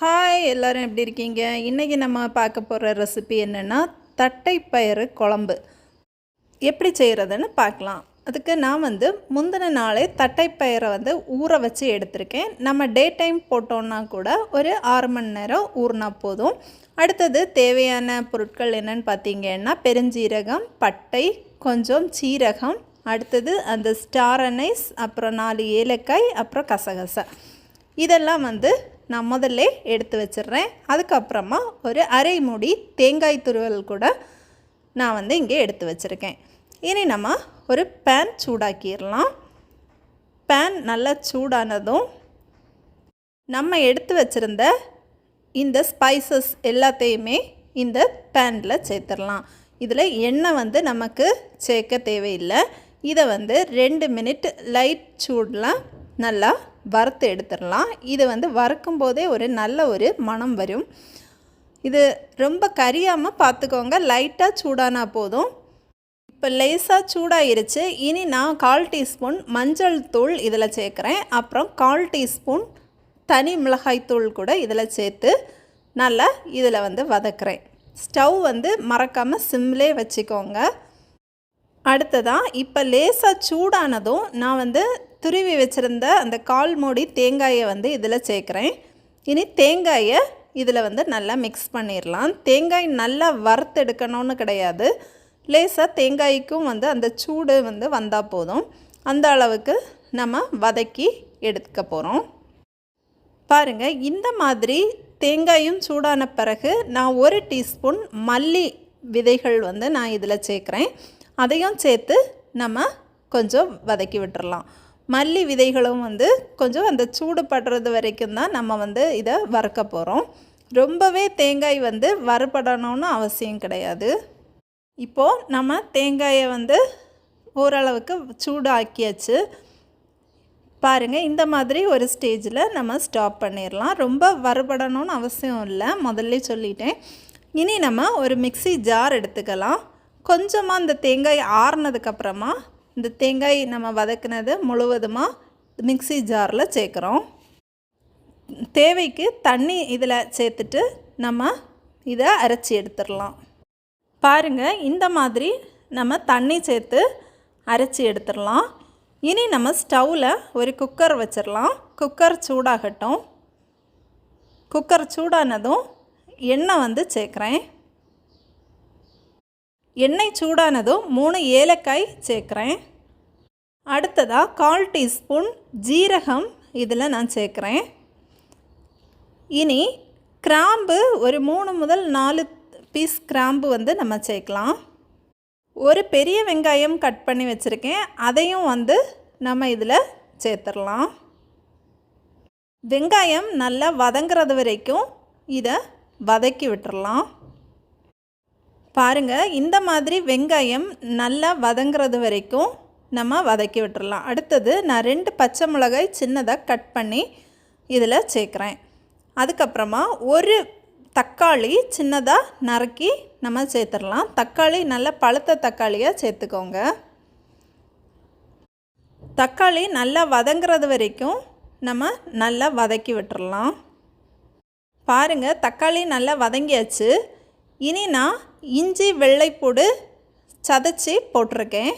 Hi எல்லோரும் எப்படி இருக்கீங்க? இன்றைக்கி நம்ம பார்க்க போகிற ரெசிபி என்னென்னா தட்டைப்பயிறு குழம்பு. எப்படி செய்கிறதுன்னு பார்க்கலாம். அதுக்கு நான் வந்து முந்தின நாளே தட்டைப்பயிரை வந்து ஊற வச்சு எடுத்திருக்கேன். நம்ம டே டைம் போட்டோன்னா கூட ஒரு ஆறு மணி நேரம் ஊறினா போதும். அடுத்தது தேவையான பொருட்கள் என்னென்னு பார்த்தீங்கன்னா பெருஞ்சீரகம் பட்டை கொஞ்சம் சீரகம் அடுத்தது அந்த ஸ்டார் அனைஸ் அப்புறம் நாலு ஏலக்காய் அப்புறம் கசகசை. இதெல்லாம் வந்து நான் முதல்ல எடுத்து வச்சிடுறேன். அதுக்கப்புறமா ஒரு அரை மூடி தேங்காய் துருவல் கூட நான் வந்து இங்கே எடுத்து வச்சுருக்கேன். இனி நம்ம ஒரு பேன் சூடாக்கிடலாம். பேன் நல்லா சூடானதும் நம்ம எடுத்து வச்சுருந்த இந்த ஸ்பைசஸ் எல்லாத்தையுமே இந்த பேனில் சேர்த்துடலாம். இதில் எண்ணெய் வந்து நமக்கு சேர்க்க தேவையில்லை. இதை வந்து ரெண்டு மினிட் லைட் சூடில் நல்லா வறுத்து எடுத்துடலாம். இது வந்து வறுக்கும் போதே ஒரு நல்ல ஒரு மனம் வரும். இது ரொம்ப கரியாமல் பார்த்துக்கோங்க லைட்டாக சூடானா போதும். இப்போ லேசாக சூடாயிருச்சு. இனி நான் கால் டீஸ்பூன் மஞ்சள் தூள் இதில் சேர்க்குறேன். அப்புறம் கால் டீஸ்பூன் தனி மிளகாய் தூள் கூட இதில் சேர்த்து நல்லா இதில் வந்து வதக்குறேன். ஸ்டவ் வந்து மறக்காமல் சிம்லே வச்சுக்கோங்க. அடுத்ததாக இப்போ லேசாக சூடானதும் நான் வந்து துருவி வச்சுருந்த அந்த கால் மூடி தேங்காயை வந்து இதில் சேர்க்குறேன். இனி தேங்காயை இதில் வந்து நல்லா மிக்ஸ் பண்ணிடலாம். தேங்காய் நல்லா வறுத்தெடுக்கணும்னு கிடையாது. லேசாக தேங்காய்க்கும் வந்து அந்த சூடு வந்து வந்தால் போதும். அந்த அளவுக்கு நம்ம வதக்கி எடுத்துக்க போகிறோம் பாருங்கள் இந்த மாதிரி தேங்காயும் சூடான பிறகு நான் ஒரு டீஸ்பூன் மல்லி விதைகள் வந்து நான் இதில் சேர்க்குறேன். அதையும் சேர்த்து நம்ம கொஞ்சம் வதக்கி விட்டுறலாம். மல்லி விதைகளும் வந்து கொஞ்சம் அந்த சூடு படுறது வரைக்கும் தான் நம்ம வந்து இதை வறுக்க போகிறோம் ரொம்பவே தேங்காய் வந்து வறுபடணும்னு அவசியம் கிடையாது. இப்போது நம்ம தேங்காயை வந்து ஓரளவுக்கு சூடாக்கியாச்சு. பாருங்கள் இந்த மாதிரி ஒரு ஸ்டேஜில் நம்ம ஸ்டாப் பண்ணிடலாம் ரொம்ப வறுபடணும்னு அவசியம் இல்லை. முதல்ல சொல்லிட்டேன். இனி நம்ம ஒரு மிக்சி ஜார் எடுத்துக்கலாம். கொஞ்சமாக அந்த தேங்காய் ஆறுனதுக்கப்புறமா இந்த தேங்காய் நம்ம வதக்குனது முழுவதுமாக மிக்சி ஜாரில் சேர்க்குறோம். தேவைக்கு தண்ணி இதில் சேர்த்துட்டு நம்ம இதை அரைச்சி எடுத்துடலாம். பாருங்கள் இந்த மாதிரி நம்ம தண்ணி சேர்த்து அரைச்சி எடுத்துடலாம். இனி நம்ம ஸ்டவ்வில் ஒரு குக்கர் வச்சிடலாம். குக்கர் சூடாகட்டும். குக்கர் சூடானதும் எண்ணெய் வந்து சேர்க்குறேன். எண்ணெய் சூடானதும் மூணு ஏலக்காய் சேர்க்குறேன். அடுத்ததாக கால் டீஸ்பூன் ஜீரகம் இதில் நான் சேர்க்குறேன். இனி கிராம்பு ஒரு மூணு முதல் நாலு பீஸ் கிராம்பு வந்து நம்ம சேர்க்கலாம். ஒரு பெரிய வெங்காயம் கட் பண்ணி வச்சுருக்கேன். அதையும் வந்து நம்ம இதில் சேர்த்துடலாம். வெங்காயம் நல்லா வதங்கிறது வரைக்கும் இதை வதக்கி விட்டுடலாம். பாருங்கள் இந்த மாதிரி வெங்காயம் நல்லா வதங்கிறது வரைக்கும் நம்ம வதக்கி விட்டுடலாம் அடுத்தது நான் ரெண்டு பச்சை மிளகாய் சின்னதாக கட் பண்ணி இதில் சேர்க்குறேன். அதுக்கப்புறமா ஒரு தக்காளி சின்னதாக நறுக்கி நம்ம சேர்த்துடலாம். தக்காளி நல்ல பழுத்த தக்காளியாக சேர்த்துக்கோங்க. தக்காளி நல்லா வதங்கிறது வரைக்கும் நம்ம நல்லா வதக்கி விட்டுடலாம் பாருங்கள் தக்காளி நல்லா வதங்கியாச்சு. இனி நான் இஞ்சி வெள்ளைப்பூடு சதைச்சி போட்டிருக்கேன்.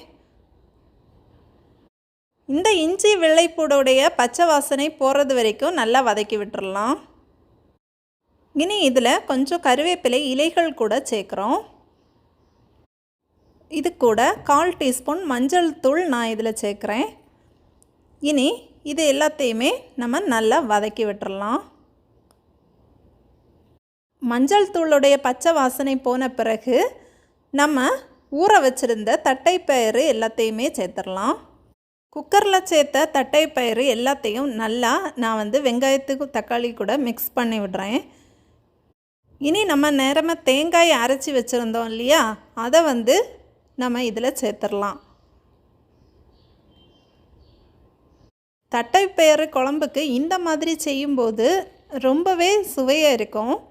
இந்த இஞ்சி வெள்ளைப்பூடோடைய பச்சை வாசனை போகிறது வரைக்கும் நல்லா வதக்கி விட்டுடலாம் இனி இதில் கொஞ்சம் கருவேப்பிலை இலைகள் கூட சேர்க்குறோம். இது கூட கால் டீஸ்பூன் மஞ்சள் தூள் நான் இதில் சேர்க்குறேன். இனி இது எல்லாத்தையுமே நம்ம நல்லா வதக்கி விட்டுடலாம் மஞ்சள் தூளுடைய பச்சை வாசனை போன பிறகு நம்ம ஊற வச்சுருந்த தட்டைப்பயிறு எல்லாத்தையுமே சேர்த்துடலாம். குக்கரில் சேர்த்த தட்டைப்பயிறு எல்லாத்தையும் நல்லா நான் வந்து வெங்காயத்துக்கு தக்காளி கூட மிக்ஸ் பண்ணி விடுறேன். இனி நம்ம நேரமாக தேங்காய் அரைச்சி வச்சுருந்தோம் இல்லையா? அதை வந்து நம்ம இதில் சேர்த்துடலாம். தட்டைப்பயிறு குழம்புக்கு இந்த மாதிரி செய்யும்போது ரொம்பவே சுவையாக இருக்கும்.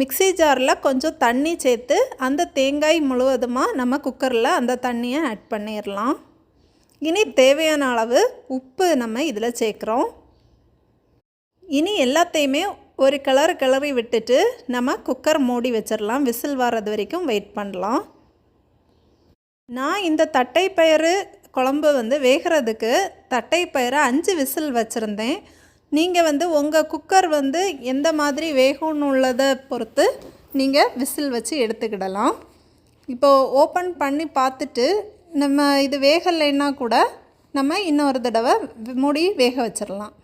மிக்சி ஜாரில் கொஞ்சம் தண்ணி சேர்த்து அந்த தேங்காய் முழுவதுமாக நம்ம குக்கரில் அந்த தண்ணியை ஆட் பண்ணிடலாம். இனி தேவையான அளவு உப்பு நம்ம இதில் சேர்க்குறோம். இனி எல்லாத்தையுமே ஒரு கிளறு கிளறி விட்டுட்டு நம்ம குக்கர் மூடி வச்சிடலாம். விசில் வர்றது வரைக்கும் வெயிட் பண்ணலாம். நான் இந்த தட்டைப்பயிறு குழம்பு வந்து வேகிறதுக்கு தட்டைப்பயிரை அஞ்சு விசில் வச்சுருந்தேன். நீங்கள் வந்து உங்கள் குக்கர் வந்து எந்த மாதிரி வேகணும் உள்ளதை பொறுத்து நீங்கள் விசில் வச்சு எடுத்துக்கிடலாம். இப்போது ஓப்பன் பண்ணி பார்த்துட்டு நம்ம இது வேகலைன்னா கூட நம்ம இன்னொரு தடவை மூடி வேக வச்சிடலாம்.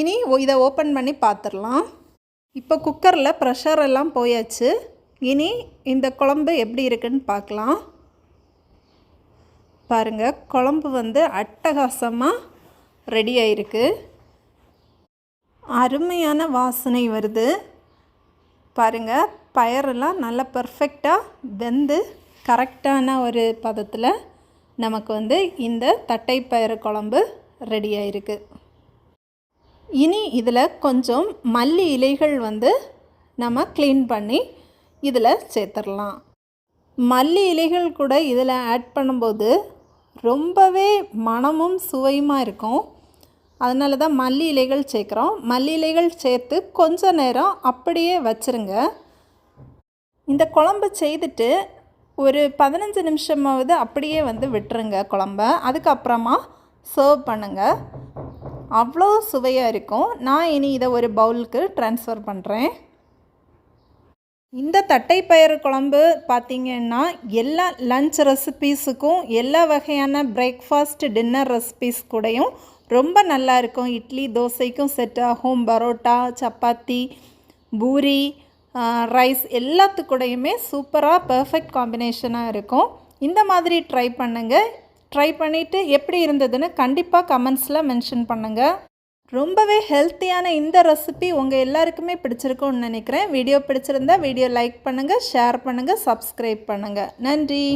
இனி இதை ஓப்பன் பண்ணி பார்த்துடலாம். இப்போ குக்கரில் ப்ரெஷர் எல்லாம் போயாச்சு. இனி இந்த குழம்பு எப்படி இருக்குன்னு பார்க்கலாம். பாருங்கள் குழம்பு வந்து அட்டகாசமாக ரெடி ஆயிருக்கு. அருமையான வாசனை வருது. பாருங்கள் பயரெல்லாம் நல்லா பர்ஃபெக்டாக வெந்து கரெக்டான ஒரு பதத்தில் நமக்கு வந்து இந்த தட்டைப்பயிறு குழம்பு ரெடி இனி இதில் கொஞ்சம் மல்லி இலைகள் வந்து நம்ம க்ளீன் பண்ணி இதில் சேர்த்துடலாம். மல்லி இலைகள் கூட இதில் ஆட் பண்ணும்போது ரொம்பவே மனமும் சுவையுமா இருக்கும். அதனால தான் மல்லி இலைகள் சேர்க்குறோம். மல்லி இலைகள் சேர்த்து கொஞ்ச நேரம் அப்படியே வச்சுருங்க. இந்த குழம்பு செய்துட்டு ஒரு பதினஞ்சு நிமிஷமாவது அப்படியே வந்து விட்டுருங்க குழம்ப. அதுக்கப்புறமா சர்வ் பண்ணுங்கள் அவ்வளோ சுவையாக இருக்கும். நான் இனி இதை ஒரு பவுலுக்கு ட்ரான்ஸ்ஃபர் பண்ணுறேன் இந்த தட்டைப்பயிறு குழம்பு பார்த்திங்கன்னா எல்லா லஞ்ச் ரெசிபீஸுக்கும் எல்லா வகையான பிரேக்ஃபாஸ்ட் டின்னர் ரெசிபீஸ் கூடயும் ரொம்ப நல்லா இருக்கும் இட்லி தோசைக்கும் செட் ஆகும் பரோட்டா சப்பாத்தி பூரி ரைஸ் எல்லாத்துக்கூடையுமே சூப்பராக பர்ஃபெக்ட் காம்பினேஷனாக இருக்கும். இந்த மாதிரி ட்ரை பண்ணுங்கள் ட்ரை பண்ணிவிட்டு எப்படி இருந்ததுன்னு கண்டிப்பாக கமெண்ட்ஸில் மென்ஷன் பண்ணுங்கள் ரொம்பவே ஹெல்த்தியான இந்த ரெசிபி உங்கள் எல்லாருக்குமே பிடிச்சிருக்கும்னு நினைக்கிறேன். வீடியோ பிடிச்சிருந்தா வீடியோ லைக் பண்ணுங்கள் ஷேர் பண்ணுங்கள் சப்ஸ்கிரைப் பண்ணுங்கள் நன்றி.